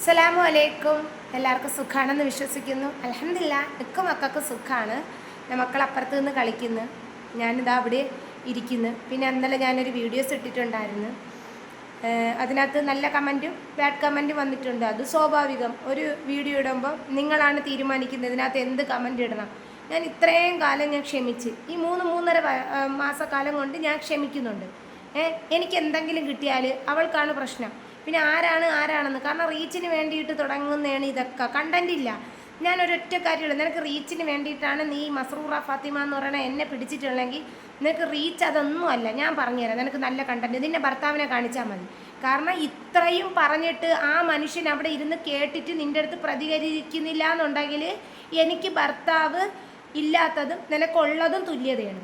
അസ്സലാമു അലൈക്കും. എല്ലാവർക്കും സുഖമാണെന്ന് വിശ്വസിക്കുന്നു. അലഹമില്ല മിക്ക മക്കൾക്ക് സുഖമാണ് മക്കൾ അപ്പുറത്ത് നിന്ന് കളിക്കുന്നു. ഞാനിതാ അവിടെ ഇരിക്കുന്നു. പിന്നെ ഇന്നലെ ഞാനൊരു വീഡിയോസ് ഇട്ടിട്ടുണ്ടായിരുന്നു. അതിനകത്ത് നല്ല കമന്റും ബാഡ് കമന്റും വന്നിട്ടുണ്ട്. അത് സ്വാഭാവികം. ഒരു വീഡിയോ ഇടുമ്പോൾ നിങ്ങളാണ് തീരുമാനിക്കുന്നത് ഇതിനകത്ത് എന്ത് കമന്റ് ഇടണം. ഞാൻ ഇത്രയും കാലം ഞാൻ ക്ഷമിച്ച്. ഈ മൂന്ന് മൂന്നര മാസക്കാലം കൊണ്ട് ഞാൻ ക്ഷമിക്കുന്നുണ്ട്. എനിക്ക് എന്തെങ്കിലും കിട്ടിയാൽ അവൾക്കാണ് പ്രശ്നം. പിന്നെ ആരാണ് ആരാണെന്ന്? കാരണം റീച്ചിന് വേണ്ടിയിട്ട് തുടങ്ങുന്നതാണ് ഇതൊക്കെ. കണ്ടന്റ് ഇല്ല. ഞാൻ ഒരൊറ്റ കാര്യമുള്ളൂ. നിനക്ക് റീച്ചിന് വേണ്ടിയിട്ടാണ് നീ മസ്റൂറ ഫാത്തിമ എന്ന് പറയണ എന്നെ പിടിച്ചിട്ടുള്ളെങ്കിൽ നിനക്ക് റീച്ച് അതൊന്നും അല്ല. ഞാൻ പറഞ്ഞുതരാം. നിനക്ക് നല്ല കണ്ടന്റ് നിന്റെ ഭർത്താവിനെ കാണിച്ചാൽ മതി. കാരണം ഇത്രയും പറഞ്ഞിട്ട് ആ മനുഷ്യൻ അവിടെ ഇരുന്ന് കേട്ടിട്ട് നിന്റെ അടുത്ത് പ്രതികരിക്കുന്നില്ല എന്നുണ്ടെങ്കിൽ എനിക്ക് ഭർത്താവ് ഇല്ലാത്തതും നിനക്കുള്ളതും തുല്യതയാണ്.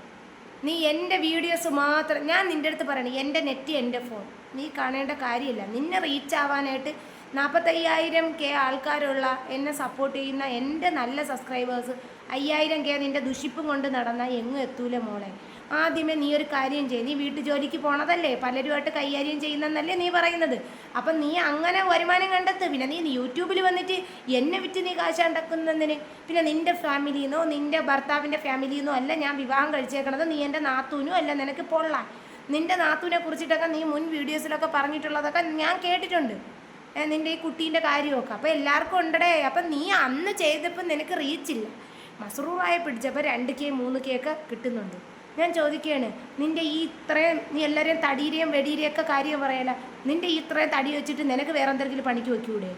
നീ എന്റെ വീഡിയോസ് മാത്രം ഞാൻ നിന്റെ അടുത്ത് പറയണേ എന്റെ നെറ്റ് എന്റെ ഫോൺ. നീ കാണേണ്ട കാര്യമില്ല. നിന്നെ റീച്ച് ആവാനായിട്ട് നാൽപ്പത്തയ്യായിരം കെ ആൾക്കാരുള്ള എന്നെ സപ്പോർട്ട് ചെയ്യുന്ന എന്റെ നല്ല സബ്സ്ക്രൈബേഴ്സ് അയ്യായിരം കെ നിന്റെ ദുഷിപ്പും കൊണ്ട് നടന്നാൽ എങ്ങും എത്തൂലെ മോളെ. ആദ്യമേ നീ ഒരു കാര്യം ചെയ്യും. നീ വീട്ടു ജോലിക്ക് പോണതല്ലേ? പലരുമായിട്ട് കൈകാര്യം ചെയ്യുന്നതല്ലേ നീ പറയുന്നത്. അപ്പം നീ അങ്ങനെ വരുമാനം കണ്ടെത്ത്. പിന്നെ നീ യൂട്യൂബിൽ വന്നിട്ട് എന്നെ വിറ്റ് നീ കാശ് ഉണ്ടാക്കുന്നതിന് പിന്നെ നിന്റെ ഫാമിലിന്നോ നിന്റെ ഭർത്താവിന്റെ ഫാമിലിന്നോ അല്ല ഞാൻ വിവാഹം കഴിച്ചേക്കണത് നീ എന്റെ നാത്തൂനും അല്ല നിനക്ക് പൊള്ളാൻ നിന്റെ നാത്തൂനെ കുറിച്ചിട്ടൊക്കെ നീ മുൻ വീഡിയോസിലൊക്കെ പറഞ്ഞിട്ടുള്ളതൊക്കെ ഞാൻ കേട്ടിട്ടുണ്ട്. നിന്റെ ഈ കുട്ടീന്റെ കാര്യമൊക്കെ. അപ്പോൾ എല്ലാവർക്കും ഉണ്ടടേ. അപ്പം നീ അന്ന് ചെയ്തപ്പോൾ നിനക്ക് റീച്ചില്ല മസറൂറായി പിടിച്ചപ്പോൾ രണ്ട് കെ മൂന്ന് കെ ഒക്കെ കിട്ടുന്നുണ്ട്. ഞാൻ ചോദിക്കുകയാണ് നിന്റെ ഈ ഇത്രയും നീ എല്ലാവരെയും തടീരെയും വെടീരെയും ഒക്കെ കാര്യം പറയല. നിന്റെ ഈ ഇത്രയും തടി വെച്ചിട്ട് നിനക്ക് വേറെ എന്തെങ്കിലും പണിക്ക് വെക്കൂടെ?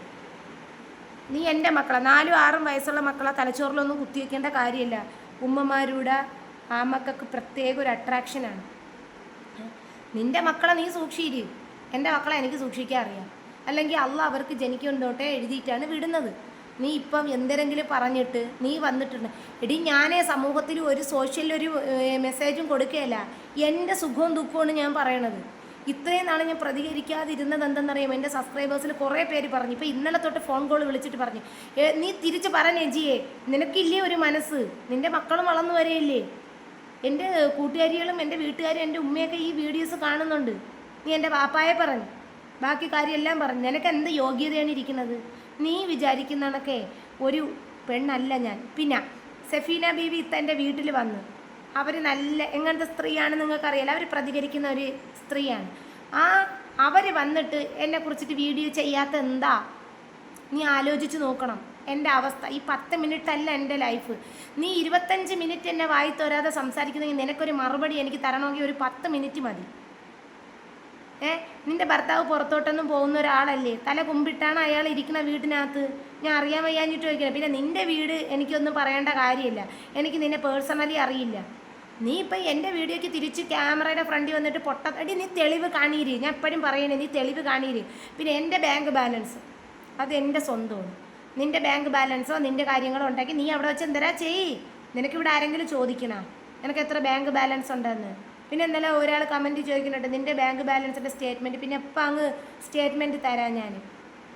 നീ എന്റെ മക്കളെ. നാലും ആറും വയസ്സുള്ള മക്കളെ. തലച്ചോറിലൊന്നും കുത്തിവെക്കേണ്ട കാര്യമില്ല. ഉമ്മമാരുടെ മക്കൾക്ക് പ്രത്യേക ഒരു അട്രാക്ഷനാണ് നിന്റെ മക്കളെ നീ സൂക്ഷിക്കും. എന്റെ മക്കളെ എനിക്ക് സൂക്ഷിക്കാൻ അറിയാം. അല്ലെങ്കിൽ അള്ള അവർക്ക് ജനിക്കൊണ്ടോട്ടെ എഴുതിയിട്ടാണ് വിടുന്നത്. നീ ഇപ്പം എന്തെങ്കിലും പറഞ്ഞിട്ട് നീ വന്നിട്ടുണ്ട്. എടി ഞാനേ സമൂഹത്തിൽ ഒരു സോഷ്യൽ ഒരു മെസ്സേജും കൊടുക്കുകയല്ല. എന്റെ സുഖവും ദുഃഖവുമാണ് ഞാൻ പറയണത്. ഇത്രയും നാളെ ഞാൻ പ്രതികരിക്കാതിരുന്നത് എന്തെന്നറിയാം എന്റെ സബ്സ്ക്രൈബേഴ്സിൽ കുറേ പേര് പറഞ്ഞു. ഇപ്പോൾ ഇന്നലെ തൊട്ട് ഫോൺ കോൾ വിളിച്ചിട്ട് പറഞ്ഞു. നീ തിരിച്ച് പറ നെജിയെ. നിനക്കില്ലേ ഒരു മനസ്സ്? നിന്റെ മക്കളും വളർന്നു വരെയില്ലേ? എന്റെ കൂട്ടുകാരികളും എന്റെ വീട്ടുകാരും എന്റെ ഉമ്മയൊക്കെ ഈ വീഡിയോസ് കാണുന്നുണ്ട്. നീ എന്റെ പാപ്പായെ പറഞ്ഞു. ബാക്കി കാര്യമെല്ലാം പറഞ്ഞു. നിനക്ക് എന്ത് യോഗ്യതയാണ് ഇരിക്കുന്നത്? നീ വിചാരിക്കുന്ന വിചാരിക്കുന്നതൊക്കെ ഒരു പെണ്ണല്ല ഞാൻ. പിന്നെ സെഫീന ബീവി തന്റെ വീട്ടിൽ വന്ന് അവർ നല്ല എങ്ങനത്തെ സ്ത്രീയാണ് നിങ്ങൾക്കറിയാലോ? അവർ പ്രതികരിക്കുന്ന ഒരു സ്ത്രീയാണ്. ആ അവർ വന്നിട്ട് എന്നെ കുറിച്ചിട്ട് വീഡിയോ ചെയ്യാത്ത എന്താ? നീ ആലോചിച്ച് നോക്കണം. എന്റെ അവസ്ഥ. ഈ പത്ത് മിനിറ്റ് അല്ല എന്റെ ലൈഫ്. നീ ഇരുപത്തഞ്ച് മിനിറ്റ് എന്നെ വായി തോരാതെ സംസാരിക്കുന്നെങ്കിൽ നിനക്കൊരു മറുപടി എനിക്ക് തരണമെങ്കിൽ ഒരു പത്ത് മിനിറ്റ് മതി. ഏ നിന്റെ ഭർത്താവ് പുറത്തോട്ടൊന്നും പോകുന്ന ഒരാളല്ലേ? തല കുമ്പിട്ടാണ് അയാൾ ഇരിക്കുന്ന വീട്ടിനകത്ത് ഞാൻ അറിയാൻ വയ്യാഞ്ഞിട്ട് ചോദിക്കണം പിന്നെ നിന്റെ വീട് എനിക്കൊന്നും പറയേണ്ട കാര്യമില്ല. എനിക്ക് നിന്നെ പേഴ്സണലി അറിയില്ല. നീ ഇപ്പം എന്റെ വീഡിയോയ്ക്ക് തിരിച്ച് ക്യാമറയുടെ ഫ്രണ്ടിൽ വന്നിട്ട് പൊട്ടത്തടി നീ തെളിവ് കാണീര് ഞാൻ എപ്പോഴും പറയണേ നീ തെളിവ് കാണീര് പിന്നെ എന്റെ ബാങ്ക് ബാലൻസ്. അത് എന്റെ സ്വന്തമാണ്. നിന്റെ ബാങ്ക് ബാലൻസോ നിന്റെ കാര്യങ്ങളോ ഉണ്ടാക്കി നീ അവിടെ വെച്ച് എന്തരാ ചെയ്യ്? നിനക്കിവിടെ ആരെങ്കിലും ചോദിക്കണോ? നിനക്ക് എത്ര ബാങ്ക് ബാലൻസ് ഉണ്ടെന്ന്? പിന്നെ ഇന്നലെ ഒരാൾ കമന്റ് ചോദിക്കുന്നുണ്ട് നിന്റെ ബാങ്ക് ബാലൻസിന്റെ സ്റ്റേറ്റ്മെന്റ് പിന്നെ എപ്പോൾ അങ്ങ് സ്റ്റേറ്റ്മെന്റ് തരാം ഞാൻ?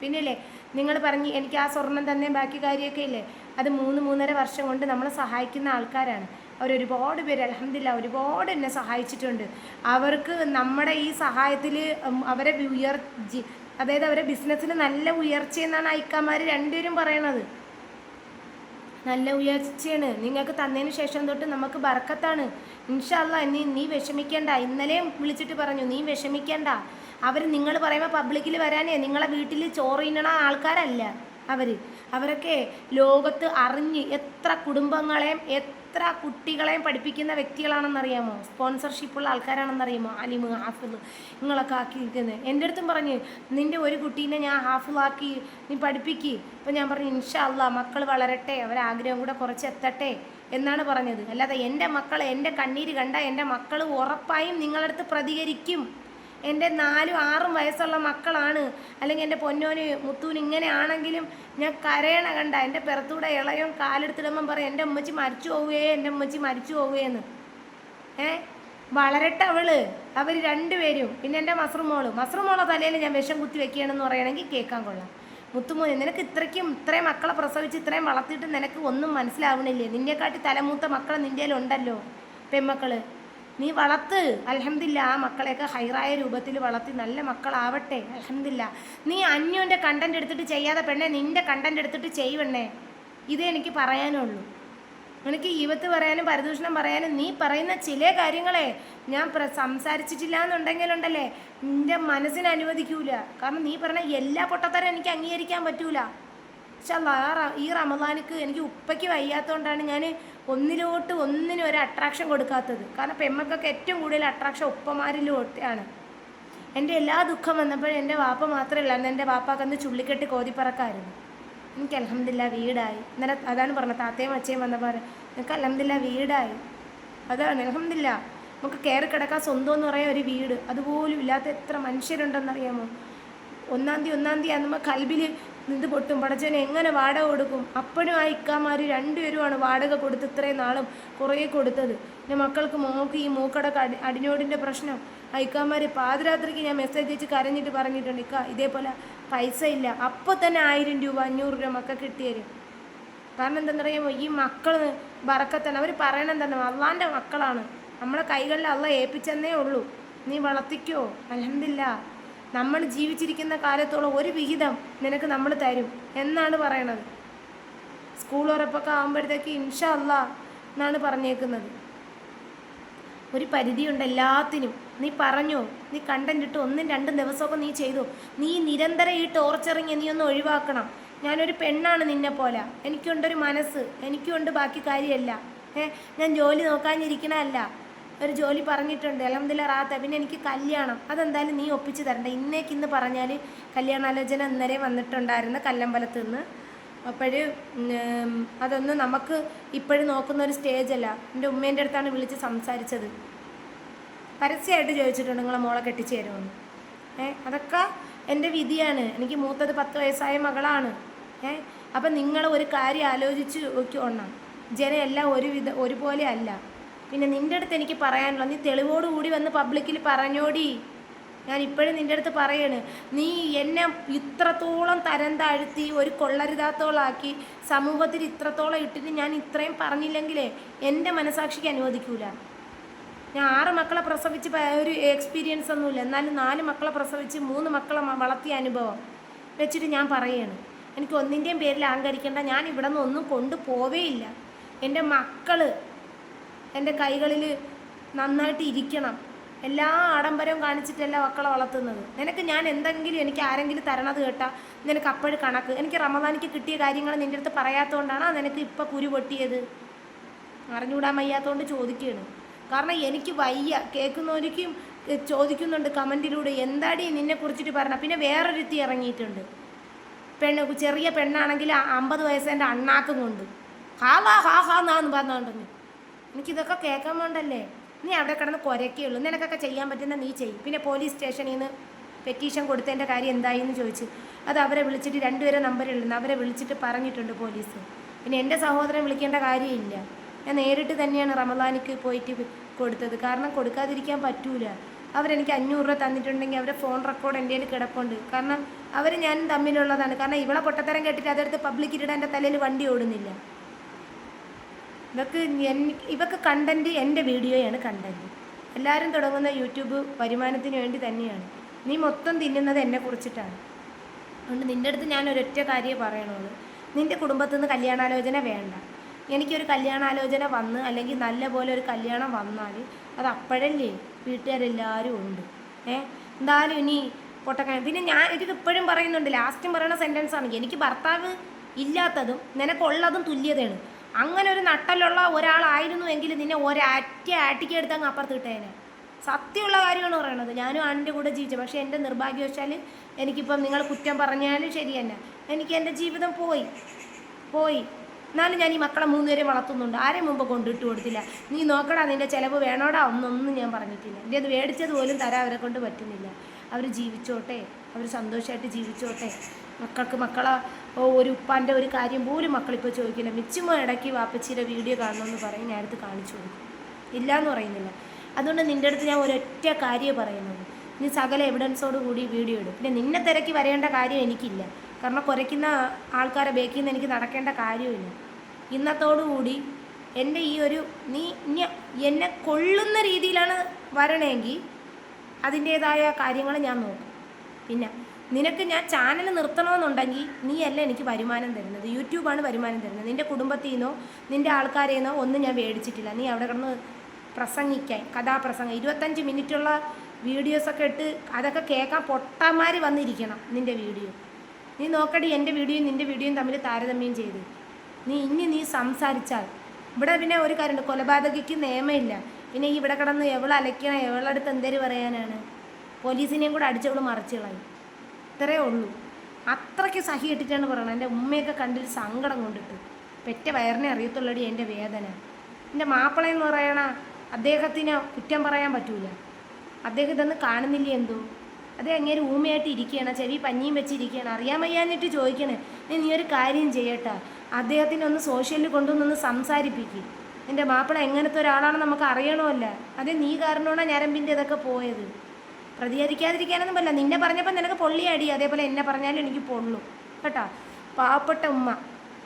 പിന്നെയല്ലേ നിങ്ങൾ പറഞ്ഞ് എനിക്ക് ആ സ്വർണം തന്നെ ബാക്കി കാര്യമൊക്കെ ഇല്ലേ? അത് മൂന്ന് മൂന്നര വർഷം കൊണ്ട് നമ്മളെ സഹായിക്കുന്ന ആൾക്കാരാണ്. അവരൊരുപാട് പേര് അലഹമില്ല ഒരുപാട് എന്നെ സഹായിച്ചിട്ടുണ്ട്. അവർക്ക് നമ്മുടെ ഈ സഹായത്തിൽ അവരെ ഉയർ അതായത് അവരെ ബിസിനസ്സിന് നല്ല ഉയർച്ചയെന്നാണ് അയക്കാന്മാർ രണ്ടുപേരും പറയണത്. നല്ല ഉയർച്ചയാണ്. നിങ്ങൾക്ക് തന്നതിന് ശേഷം തൊട്ട് നമുക്ക് ബർക്കത്താണ്. ഇൻഷാല്ല നീ നീ വിഷമിക്കേണ്ട. ഇന്നലെയും വിളിച്ചിട്ട് പറഞ്ഞു നീ വിഷമിക്കേണ്ട. അവർ നിങ്ങൾ പറയുമ്പോൾ പബ്ലിക്കിൽ വരാനേ നിങ്ങളെ വീട്ടിൽ ചോറ് ഇന്നണ ആൾക്കാരല്ല അവർ അവരൊക്കെ ലോകത്ത് അറിഞ്ഞ് എത്ര കുടുംബങ്ങളെയും എത്ര കുട്ടികളെയും പഠിപ്പിക്കുന്ന വ്യക്തികളാണെന്നറിയാമോ? സ്പോൺസർഷിപ്പുള്ള ആൾക്കാരാണെന്നറിയാമോ? അലിമ് ഹാഫിൽ നിങ്ങളൊക്കെ ആക്കിയിരിക്കുന്നത് എന്റെ അടുത്തും പറഞ്ഞ് നിന്റെ ഒരു കുട്ടീനെ ഞാൻ ഹാഫിളാക്കി നീ പഠിപ്പിക്കി. അപ്പോൾ ഞാൻ പറഞ്ഞു ഇൻഷാല്ല മക്കൾ വളരട്ടെ അവരാഗ്രഹം കൂടെ കുറച്ച് എത്തട്ടെ എന്നാണ് പറഞ്ഞത്. അല്ലാതെ എന്റെ മക്കൾ എന്റെ കണ്ണീര് കണ്ട എന്റെ മക്കൾ ഉറപ്പായും നിങ്ങളടുത്ത് പ്രതികരിക്കും. എന്റെ നാലും ആറും വയസ്സുള്ള മക്കളാണ്. അല്ലെങ്കിൽ എന്റെ പൊന്നോന് മുത്തൂന് ഇങ്ങനെ ആണെങ്കിലും ഞാൻ കരയണ കണ്ട എന്റെ പിറത്തൂടെ ഇളയും കാലെടുത്തിടുമ്പം പറയും എന്റെ ഉമ്മച്ചി മരിച്ചു പോവുകയെ എന്റെ ഉമ്മച്ചി മരിച്ചു പോവുകയെന്ന് ഏ? വളരട്ടെ അവൾ. അവർ രണ്ടുപേരും. പിന്നെ എന്റെ മസ്റുമോൾ. മസ്റുമോളെ തലയിൽ ഞാൻ വിഷം കുത്തി വെക്കുകയാണെന്ന് പറയണമെങ്കിൽ കേൾക്കാൻ കൊള്ളാം. മുത്തുമോനെ നിനക്ക് ഇത്രയ്ക്കും ഇത്രയും മക്കളെ പ്രസവിച്ച് ഇത്രയും വളർത്തിയിട്ട് നിനക്ക് ഒന്നും മനസ്സിലാവണില്ലേ? നിന്നെക്കാട്ടി തലമൂത്ത മക്കൾ നിന്റെ ഉണ്ടല്ലോ പെമ്മക്കൾ നീ വളർത്ത്. അലഹമില്ല ആ മക്കളെയൊക്കെ ഹൈറായ രൂപത്തിൽ വളർത്തി നല്ല മക്കളാവട്ടെ. അലഹമില്ല നീ അന്യോന്റെ കണ്ടന്റ് എടുത്തിട്ട് ചെയ്യാതെ പെണ്ണെ നിന്റെ കണ്ടന്റ് എടുത്തിട്ട് ചെയ്യണ്ണേ ഇതേ എനിക്ക് പറയാനുള്ളൂ. എനിക്ക് ഈവത്ത് പറയാനും പരദൂഷണം പറയാനും നീ പറയുന്ന ചില കാര്യങ്ങളെ ഞാൻ പ്ര സംസാരിച്ചിട്ടില്ല എന്നുണ്ടെങ്കിലുണ്ടല്ലേ നിന്റെ മനസ്സിന് അനുവദിക്കൂല. കാരണം നീ പറഞ്ഞ എല്ലാ പൊട്ടത്തരം എനിക്ക് അംഗീകരിക്കാൻ പറ്റൂല. പക്ഷെ ഈ റമദാനിക്ക് എനിക്ക് ഉപ്പയ്ക്ക് വയ്യാത്തതുകൊണ്ടാണ് ഞാൻ ഒന്നിലോട്ട് ഒന്നിനും ഒരു അട്രാക്ഷൻ കൊടുക്കാത്തത്. കാരണം പെമ്മക്കൊക്കെ ഏറ്റവും കൂടുതൽ അട്രാക്ഷൻ ഉപ്പമാരിലോട്ടാണ് എന്റെ എല്ലാ ദുഃഖം വന്നപ്പോഴും എന്റെ വാപ്പ മാത്രമല്ല അന്ന് എന്റെ വാപ്പാക്കന്ന് ചുള്ളിക്കെട്ട് കോതിപ്പറക്കായിരുന്നു. എനിക്ക് അലഹമില്ല വീടായി. ഇന്നലെ അതാണ് പറഞ്ഞത് താത്തയും അച്ഛയും വന്നപ്പോൾ എനിക്ക് അലഹമില്ല വീടായി. അതാണ് അലഹമില്ല നമുക്ക് കയറി കിടക്കാൻ സ്വന്തം എന്ന് പറയാൻ ഒരു വീട്. അതുപോലും ഇല്ലാത്ത എത്ര മനുഷ്യരുണ്ടെന്നറിയാമോ ഒന്നാം തീയതി ഒന്നാം തീയതി ആകുമ്പോൾ കൽബിൽ ഇത് പൊട്ടും. പടച്ചവന് എങ്ങനെ വാടക കൊടുക്കും? അപ്പോഴും ആ ഇക്കാമാർ രണ്ടുപേരുമാണ് വാടക കൊടുത്ത് ഇത്രയും നാളും കുറേ കൊടുത്തത്. എന്റെ മക്കൾക്ക് മോക്ക് ഈ മൂക്കടക്ക് അടി പ്രശ്നം. ആ ഇക്കാമാർ പാതിരാത്രിക്ക് ഞാൻ മെസ്സേജ് അയച്ച് കരഞ്ഞിട്ട് പറഞ്ഞിട്ടുണ്ട് ഇക്ക ഇതേപോലെ പൈസ ഇല്ല. അപ്പോൾ തന്നെ ആയിരം രൂപ അഞ്ഞൂറ് രൂപ മക്കൾക്ക് കിട്ടിയരും കാരണം എന്താണെന്ന് പറയുമ്പോൾ ഈ മക്കൾ വറക്കത്തന്നെ അവർ പറയണെന്താണ് അള്ളാന്റെ മക്കളാണ്. നമ്മളെ കൈകളിൽ അള്ള ഏൽപ്പിച്ചെന്നേ ഉള്ളൂ. നീ വളർത്തിക്കോ? അലഹമില്ല നമ്മൾ ജീവിച്ചിരിക്കുന്ന കാലത്തോളം ഒരു വിഹിതം നിനക്ക് നമ്മൾ തരും എന്നാണ് പറയണത്. സ്കൂൾ ഉറപ്പൊക്കെ ആകുമ്പോഴത്തേക്ക് ഇൻഷാ അല്ല എന്നാണ് പറഞ്ഞേക്കുന്നത്. ഒരു പരിധിയുണ്ട് എല്ലാത്തിനും. നീ പറഞ്ഞോ? നീ കണ്ടന്റ് ഇട്ട് ഒന്നും രണ്ടും ദിവസമൊക്കെ നീ ചെയ്തു? നീ നിരന്തരം ഈ ടോർച്ചറിങ് നീ ഒന്ന് ഒഴിവാക്കണം. ഞാനൊരു പെണ്ണാണ് നിന്നെ പോലെ. എനിക്കുണ്ടൊരു മനസ്സ്. എനിക്കുണ്ട് ബാക്കി കാര്യമല്ല. ഏ? ഞാൻ ജോലി നോക്കാനിരിക്കണമല്ല ഒരു ജോലി പറഞ്ഞിട്ടുണ്ട്. അലഹമ്മദില്ല റാത്ത. പിന്നെ എനിക്ക് കല്യാണം. അതെന്തായാലും നീ ഒപ്പിച്ച് തരണ്ട. ഇന്നേക്ക് ഇന്ന് പറഞ്ഞാൽ കല്യാണാലോചന ഇന്നലെ വന്നിട്ടുണ്ടായിരുന്നു കല്ലമ്പലത്ത് നിന്ന്. അപ്പോൾ അതൊന്നും നമുക്ക് ഇപ്പോഴും നോക്കുന്ന ഒരു സ്റ്റേജല്ല എന്റെ ഉമ്മേന്റെ അടുത്താണ് വിളിച്ച് സംസാരിച്ചത്. പരസ്യമായിട്ട് ചോദിച്ചിട്ടുണ്ട് നിങ്ങളെ മോളെ കെട്ടിച്ചു തരുമെന്ന്? ഏ അതൊക്കെ എന്റെ വിധിയാണ്. എനിക്ക് മൂത്തത് പത്ത് വയസ്സായ മകളാണ്. ഏ അപ്പം നിങ്ങൾ ഒരു കാര്യം ആലോചിച്ച് നോക്കി ഒണ്ണം ജനം എല്ലാം ഒരു വിധ ഒരുപോലെ അല്ല. പിന്നെ നിന്റെ അടുത്ത് എനിക്ക് പറയാനുള്ള നീ തെളിവോടുകൂടി വന്ന് പബ്ലിക്കിൽ പറഞ്ഞോടി. ഞാൻ ഇപ്പോഴും നിന്റെ അടുത്ത് പറയാണ്. നീ എന്നെ ഇത്രത്തോളം തരം താഴ്ത്തി ഒരു കൊള്ളരുതാത്തോളാക്കി സമൂഹത്തിൽ ഇത്രത്തോളം ഇട്ടിട്ട് ഞാൻ ഇത്രയും പറഞ്ഞില്ലെങ്കിലേ എന്റെ മനസാക്ഷിക്ക് അനുവദിക്കൂല. ഞാൻ ആറ് മക്കളെ പ്രസവിച്ച് ഒരു എക്സ്പീരിയൻസ് ഒന്നുമില്ല. എന്നാലും നാല് മക്കളെ പ്രസവിച്ച് മൂന്ന് മക്കളെ വളർത്തിയ അനുഭവം വെച്ചിട്ട് ഞാൻ പറയാണ്. എനിക്ക് ഒന്നിന്റെയും പേരിൽ അഹങ്കരിക്കേണ്ട. ഞാൻ ഇവിടെ നിന്ന് ഒന്നും കൊണ്ടുപോവേയില്ല. എന്റെ മക്കൾ എന്റെ കൈകളിൽ നന്നായിട്ട് ഇരിക്കണം. എല്ലാ ആഡംബരവും കാണിച്ചിട്ടല്ല മക്കളെ വളർത്തുന്നത്. നിനക്ക് ഞാൻ എന്തെങ്കിലും എനിക്ക് ആരെങ്കിലും തരണത് കേട്ടാൽ നിനക്ക് അപ്പോഴും കണക്ക്. എനിക്ക് റമദാനിക്ക് കിട്ടിയ കാര്യങ്ങൾ നിന്റെ അടുത്ത് പറയാത്തതുകൊണ്ടാണ് നിനക്ക് ഇപ്പം കുരു പൊട്ടിയത്. അറിഞ്ഞുകൂടാൻ വയ്യാത്തതുകൊണ്ട് ചോദിക്കുകയാണ്. കാരണം എനിക്ക് വയ്യ. കേൾക്കുന്നവർക്കും ചോദിക്കുന്നുണ്ട് കമന്റിലൂടെ എന്താടി നിന്നെ കുറിച്ചിട്ട് പറഞ്ഞ പിന്നെ വേറൊരുത്തി ഇറങ്ങിയിട്ടുണ്ട്. പെണ്ണ് ചെറിയ പെണ്ണാണെങ്കിൽ അമ്പത് വയസ്സെന്റെ അണ്ണാക്കും കൊണ്ട് ഹാ ഹാ ഹാ എന്നാന്ന് പറഞ്ഞോണ്ടെന്ന് എനിക്കിതൊക്കെ കേൾക്കാൻ വേണ്ടല്ലേ? നീ അവിടെ കിടന്ന് കുരക്കേയുള്ളൂ നിനക്കൊക്കെ ചെയ്യാൻ പറ്റുന്ന നീ ചെയ്യും. പിന്നെ പോലീസ് സ്റ്റേഷനിൽ നിന്ന് പെറ്റീഷൻ കൊടുത്തതിന്റെ കാര്യം എന്തായി എന്ന് ചോദിച്ച്. അത് അവരെ വിളിച്ചിട്ട് രണ്ടുപേരെ നമ്പറുള്ളൂ അവരെ വിളിച്ചിട്ട് പറഞ്ഞിട്ടുണ്ട് പോലീസ്. പിന്നെ എന്റെ സഹോദരൻ വിളിക്കേണ്ട കാര്യമില്ല. ഞാൻ നേരിട്ട് തന്നെയാണ് റമദാനിക്ക് പോയിട്ട് കൊടുത്തത്. കാരണം കൊടുക്കാതിരിക്കാൻ പറ്റൂല. അവരെനിക്ക് അഞ്ഞൂറ് രൂപ തന്നിട്ടുണ്ടെങ്കിൽ അവരുടെ ഫോൺ റെക്കോർഡ് എന്റെ കയ്യിൽ കിടപ്പുണ്ട്. കാരണം അവർ ഞാൻ തമ്മിലുള്ളതാണ്. കാരണം ഇവളെ പൊട്ടത്തരം കേട്ടിട്ട് അതെടുത്ത് പബ്ലിക്കിലിടാൻ എന്റെ തലയിൽ വണ്ടി ഓടുന്നില്ല. ഇവക്ക് ഇവക്ക് കണ്ടന്റ് എന്റെ വീഡിയോയാണ് കണ്ടന്റ് എല്ലാവരും തുടങ്ങുന്ന യൂട്യൂബ് വരുമാനത്തിന് വേണ്ടി തന്നെയാണ്. നീ മൊത്തം തിന്നുന്നത് എന്നെ കുറിച്ചിട്ടാണ്. അതുകൊണ്ട് നിന്റെ അടുത്ത് ഞാൻ ഒരൊറ്റ കാര്യമേ പറയണുള്ളൂ. നിന്റെ കുടുംബത്തിൽ നിന്ന് കല്യാണാലോചന വേണ്ട. എനിക്കൊരു കല്യാണാലോചന വന്ന് അല്ലെങ്കിൽ നല്ല പോലെ ഒരു കല്യാണം വന്നാൽ അത് അപ്പോഴല്ലേ വീട്ടുകാരെല്ലാവരും ഉണ്ട്. ഏ? എന്തായാലും ഇനി പൊട്ടക്കാൻ പിന്നെ ഞാൻ എനിക്ക് ഇപ്പോഴും പറയുന്നുണ്ട്. ലാസ്റ്റും പറയുന്ന സെന്റൻസാണ് എനിക്ക് ഭർത്താവ് ഇല്ലാത്തതും നിനക്കുള്ളതും തുല്യതയാണ്. അങ്ങനെ ഒരു നട്ടലുള്ള ഒരാളായിരുന്നു എങ്കിൽ നിന്നെ ഒരറ്റ ആട്ടിക്ക് എടുത്ത് അങ്ങ് അപ്പുറത്ത് കിട്ടേനെ സത്യമുള്ള കാര്യമാണ് പറയണത്. ഞാനും ആണിന്റെ കൂടെ ജീവിച്ചു. പക്ഷേ എന്റെ നിർഭാഗ്യവശാൽ എനിക്കിപ്പം നിങ്ങൾ കുറ്റം പറഞ്ഞാലും ശരി തന്നെ. എനിക്ക് എന്റെ ജീവിതം പോയി. പോയി. എന്നാലും ഞാൻ ഈ മക്കളെ മൂന്നുപേരെ വളർത്തുന്നുണ്ട്. ആരെയും മുമ്പ് കൊണ്ടിട്ട് കൊടുത്തില്ല. നീ നോക്കടാ നിന്റെ ചിലവ് വേണോടാ ഒന്നൊന്നും ഞാൻ പറഞ്ഞിട്ടില്ല. എന്റെ അത് മേടിച്ചത് പോലും തരാൻ അവരെ കൊണ്ട് പറ്റുന്നില്ല. അവർ ജീവിച്ചോട്ടെ. അവർ സന്തോഷമായിട്ട് ജീവിച്ചോട്ടെ. മക്കൾക്ക് മക്കളെ ഒരു ഉപ്പാന്റെ ഒരു കാര്യം പോലും മക്കളിപ്പോൾ ചോദിക്കില്ല. മിച്ചുമോ ഇടയ്ക്ക് വാപ്പച്ചിയുടെ വീഡിയോ കാണണമെന്ന് പറയും ഞാൻ കാണിച്ചു കൊടുക്കും. ഇല്ല എന്ന് പറയുന്നില്ല. അതുകൊണ്ട് നിന്റെ അടുത്ത് ഞാൻ ഒരൊറ്റ കാര്യമേ പറയുന്നത്. നീ സകല എവിഡൻസോട് കൂടി വീഡിയോ ഇടും. പിന്നെ നിന്നെ തിരക്കി വരേണ്ട കാര്യം എനിക്കില്ല. കാരണം കുറയ്ക്കുന്ന ആൾക്കാരെ ബേക്കിൽ നിന്ന് എനിക്ക് നടക്കേണ്ട കാര്യമില്ല. ഇന്നത്തോടുകൂടി എന്റെ ഈ ഒരു നീ എന്നെ കൊള്ളുന്ന രീതിയിലാണ് വരണമെങ്കിൽ അതിന്റേതായ കാര്യങ്ങൾ ഞാൻ നോക്കും. പിന്നെ നിനക്ക് ഞാൻ ചാനൽ നിർത്തണമെന്നുണ്ടെങ്കിൽ നീ അല്ല എനിക്ക് വരുമാനം തരുന്നത്? യൂട്യൂബാണ് വരുമാനം തരുന്നത്. നിന്റെ കുടുംബത്തിൽ നിന്നോ നിന്റെ ആൾക്കാരിൽ നിന്നോ ഒന്നും ഞാൻ മേടിച്ചിട്ടില്ല. നീ അവിടെ കിടന്ന് പ്രസംഗിക്കാൻ കഥാപ്രസംഗം. ഇരുപത്തഞ്ച് മിനിറ്റുള്ള വീഡിയോസൊക്കെ ഇട്ട് അതൊക്കെ കേൾക്കാൻ പൊട്ടന്മാർ വന്നിരിക്കണം നിന്റെ വീഡിയോ നീ നോക്കടി എന്റെ വീഡിയോയും നിന്റെ വീഡിയോയും തമ്മിൽ താരതമ്യം ചെയ്ത്. നീ ഇനി നീ സംസാരിച്ചാൽ. ഇവിടെ പിന്നെ ഒരു കാര്യമുണ്ട്. കൊലപാതകയ്ക്ക് നിയമമില്ല. പിന്നെ ഇവിടെ കിടന്ന് എവളെ അലയ്ക്കണം എവളടുത്ത് എന്തേര് പറയാനാണ്? പോലീസിനെയും കൂടെ അടിച്ചവൾ മറിച്ചു കളയും. ഇത്രയേ ഉള്ളൂ. അത്രയ്ക്ക് സഹി ഇട്ടിട്ടാണ് പറയണത്. എന്റെ ഉമ്മയൊക്കെ കണ്ടിട്ട് സങ്കടം കൊണ്ടിട്ട്. പെറ്റ വയറിനെ അറിയത്തുള്ളടി എന്റെ വേദന. എന്റെ മാപ്പിള എന്ന് പറയണ അദ്ദേഹത്തിന് കുറ്റം പറയാൻ പറ്റൂല. അദ്ദേഹം ഇതൊന്നും കാണുന്നില്ല എന്തോ? അത് അങ്ങേര് ഊമയായിട്ട് ഇരിക്കുകയാണ് ചെവി പഞ്ഞിയും വെച്ചിരിക്കുകയാണ് അറിയാൻ വയ്യാഞ്ഞിട്ട് ചോദിക്കണേ. നീ ഒരു കാര്യം ചെയ്യട്ടെ. അദ്ദേഹത്തിനെ ഒന്ന് സോഷ്യലിൽ കൊണ്ടുവന്നൊന്ന് സംസാരിപ്പിക്കും. എന്റെ മാപ്പിള എങ്ങനത്തെ ഒരാളാണെന്ന് നമുക്ക് അറിയണമല്ല. അത് നീ കാരണമാണ് ഞരമ്പിന്റെ ഇതൊക്കെ പോയത്. പ്രതികരിക്കാതിരിക്കാനൊന്നും പറ്റില്ല. നിന്നെ പറഞ്ഞപ്പോൾ നിനക്ക് പൊള്ളി അടി. അതേപോലെ എന്നെ പറഞ്ഞാലും എനിക്ക് പൊള്ളും. കേട്ടോ? പാവപ്പെട്ട ഉമ്മ.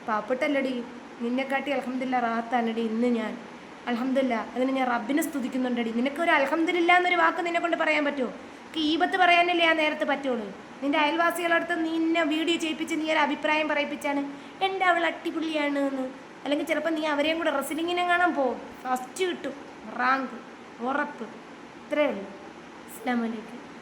പാവപ്പെട്ടല്ലടി. നിന്നെക്കാട്ടി അലഹമില്ല റാത്താനടി ഇന്ന് ഞാൻ. അലഹമില്ല അതിന് ഞാൻ റബ്ബിനെ സ്തുതിക്കുന്നുണ്ടടി. നിനക്ക് ഒരു അലഹമില്ല എന്നൊരു വാക്ക് നിന്നെ കൊണ്ട് പറയാൻ പറ്റുമോ? ഈപത്ത് പറയാനല്ലേ ആ നേരത്തെ പറ്റുള്ളൂ. നിന്റെ അയൽവാസികളടുത്ത് നിന്നെ വീഡിയോ ചെയ്യിപ്പിച്ച് നീ ഒരു അഭിപ്രായം പറയിപ്പിച്ചാണ് എന്റെ അവൾ അട്ടിപുള്ളിയാണ് എന്ന് അല്ലെങ്കിൽ ചിലപ്പോൾ നീ അവരെയും കൂടെ റെസ്ലിങ്ങിനെ കാണാൻ പോകും. ഫസ്റ്റ് കിട്ടും. റാങ്ക് ഉറപ്പ്. ഇത്രയേ ഉള്ളൂ. അസ്സാം വലൈക്കും